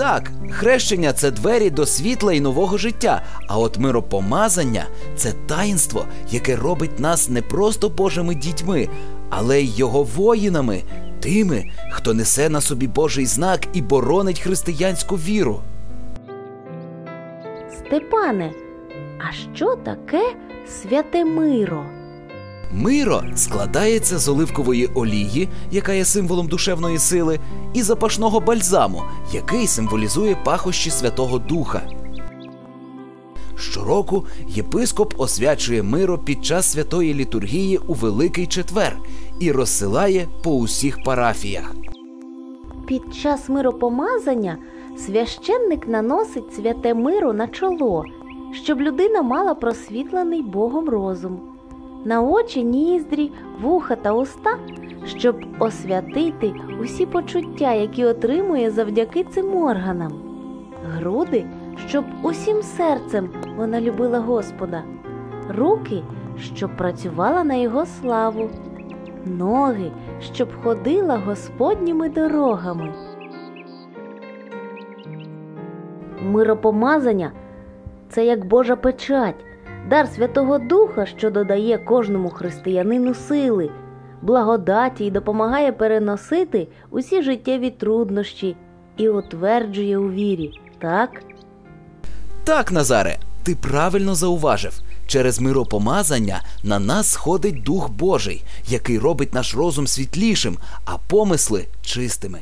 Так, хрещення це двері до світла і нового життя. А от миропомазання це таїнство, яке робить нас не просто Божими дітьми, але й його воїнами, тими, хто несе на собі Божий знак і боронить християнську віру. Степане, а що таке святе миро? Миро складається з оливкової олії, яка є символом душевної сили, і запашного бальзаму, який символізує пахощі Святого Духа. Щороку єпископ освячує миро під час святої літургії у Великий Четвер і розсилає по усіх парафіях. Під час миропомазання священник наносить святе миро на чоло, щоб людина мала просвітлений Богом розум, на очі, ніздрі, вуха та уста, щоб освятити усі почуття, які отримує завдяки цим органам, груди, щоб усім серцем вона любила Господа, руки, щоб працювала на Його славу, ноги, щоб ходила Господніми дорогами. Миропомазання це як Божа печать, дар Святого Духа, що додає кожному християнину сили, благодаті і допомагає переносити усі життєві труднощі і утверджує у вірі. Так? Так, Назаре, ти правильно зауважив. Через миропомазання на нас сходить Дух Божий, який робить наш розум світлішим, а помисли чистими.